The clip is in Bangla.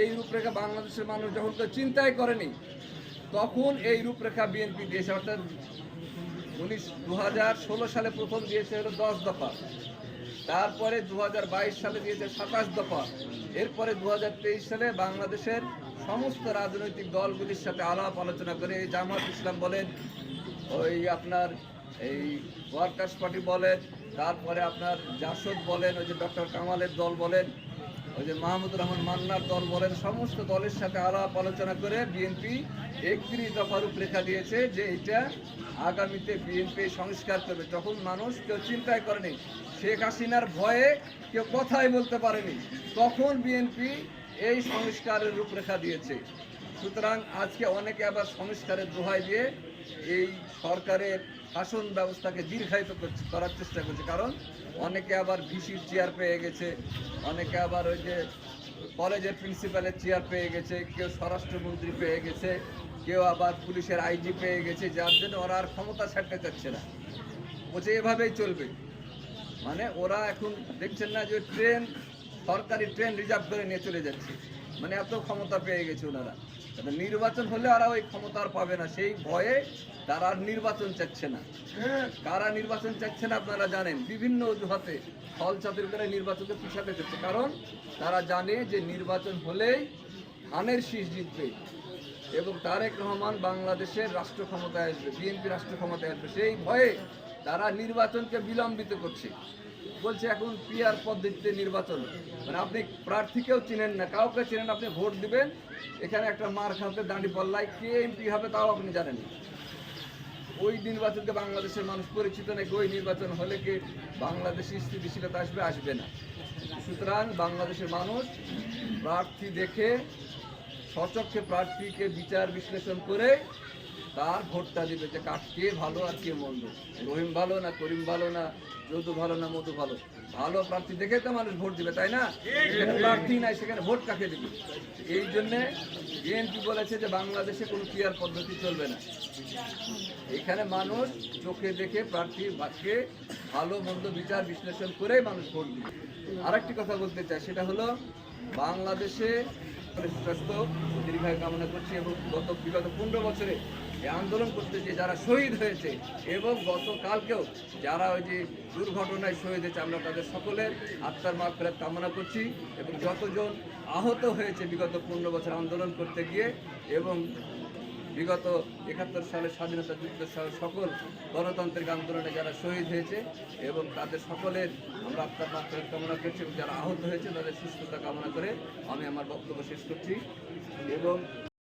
এই রূপরেখা বাংলাদেশের মানুষ যখন তো চিন্তাই করেনি, তখন এই রূপরেখা বিএনপি দিয়েছে, অর্থাৎ উনিশ দু সালে প্রথম দিয়েছে হলো দশ দফা, তারপরে দু হাজার বাইশ সালে দিয়েছে সাতাশ দফা, এরপরে দু হাজার তেইশ সালে বাংলাদেশের সমস্ত রাজনৈতিক দলগুলির সাথে আলাপ আলোচনা করে এই জামাত ইসলাম বলেন, ওই আপনার এই ওয়ার্কার্স পার্টি বলেন, তারপরে আপনার জাসদ বলেন, ওই যে ডক্টর কামালের দল বলেন ওই যে মাহমুদুর রহমান মান্নার দল বলেন, সমস্ত দলের সাথে আলাপ আলোচনা করে বিএনপি একত্রিশ দফা রূপরেখা দিয়েছে যে এটা আগামীতে বিএনপি সংস্কার করবে। তখন মানুষ কেউ চিন্তাই করেনি। শেখ হাসিনার ভয়ে কেউ কথাই বলতে পারেনি। তখন বিএনপি এই সংস্কারের রূপরেখা দিয়েছে। সুতরাং আজকে অনেকে আবার সংস্কারের দোহাই দিয়ে এই সরকারের শাসন ব্যবস্থাকে দীর্ঘায়িত করার চেষ্টা করছে। কারণ অনেকে আবার ভিসির চেয়ার পেয়ে গেছে, অনেকে আবার ওই যে কলেজের প্রিন্সিপালের চেয়ার পেয়ে গেছে, কেউ স্বরাষ্ট্রমন্ত্রী পেয়ে গেছে, কেউ আবার পুলিশের আইজি পেয়ে গেছে, যার জন্য ওরা আর ক্ষমতা ছাড়তে চাচ্ছে না। বলছে এভাবেই চলবে। মানে ওরা এখন দেখছেন না যে ট্রেন সরকারি ট্রেন রিজার্ভ করে নিয়ে চলে যাচ্ছে। মানে এত ক্ষমতা পেয়ে গেছে ওনারা। নির্বাচন হলে ওরা ওই ক্ষমতা আর পাবে না। সেই ভয়ে তারা আর নির্বাচন চাচ্ছে না। কারা নির্বাচন চাচ্ছে না আপনারা জানেন। বিভিন্ন অজুহাতে ফল চাতুর করে নির্বাচনকে পিছাতে চাচ্ছে। কারণ তারা জানে যে নির্বাচন হলেই ধানের শীষ জিতবে। এবং তারেক রহমান বাংলাদেশের রাষ্ট্র ক্ষমতায় আসবে, বিএনপি রাষ্ট্র ক্ষমতায় আসবে। সেই ভয়ে তারা নির্বাচনকে বিলম্বিত করছে। বলছে এখন পিআর পদ্ধতিতে নির্বাচন। মানে আপনি প্রার্থীকেও চিনেন না, কাউকে চিনেন আপনি ভোট দিবেন, এখানে একটা মার খাতে দাঁড়ি পাল্লায় কে এমপি হবে তাও আপনি জানেন ওই নির্বাচনকে বাংলাদেশের মানুষ পরিচিত নাকি ওই নির্বাচন হলে কি বাংলাদেশি স্থিতিশীলতা আসবে? আসবে না। সুতরাং বাংলাদেশের মানুষ প্রার্থী দেখে, সচক্ষে প্রার্থীকে বিচার বিশ্লেষণ করে তার ভোটটা দিবে যে কার কে ভালো আর কে মন্দ। রহিম ভালো না করিম ভালো না যদু ভালো না মধু ভালো? ভালো প্রার্থী দেখে তো মানুষ ভোট দিবে, তাই না? প্রার্থী নাই, সেখানে ভোট কাকে দিবে? এই জন্যে বিএনপি বলেছে যে বাংলাদেশে কোনো পিয়ার পদ্ধতি চলবে না। এখানে মানুষ চোখে দেখে প্রার্থী বাক্যে ভালো, মন্দ বিচার বিশ্লেষণ করেই মানুষ ভোট দিবে। আরেকটি কথা বলতে চাই, সেটা হলো বাংলাদেশে ও কামনা করছি এবং গত বিগত পনেরো বছরে এই আন্দোলন করতে যে যারা শহীদ হয়েছে এবং গতকালকেও যারা ওই যে দুর্ঘটনায় শহীদ হয়েছে, আমরা তাদের সকলের আত্মার মাফ ফেরত কামনা করছি এবং যতজন আহত হয়েছে বিগত পনেরো বছর আন্দোলন করতে গিয়ে এবং বিগত একাত্তর সালে স্বাধীনতা যুদ্ধ সহ সকল গণতান্ত্রিক আন্দোলনে যারা শহীদ হয়েছে এবং তাদের সকলের আমরা আত্মার মাত্রা কামনা করছি এবং যারা আহত হয়েছে তাদের সুস্থতা কামনা করে আমি আমার বক্তব্য শেষ করছি এবং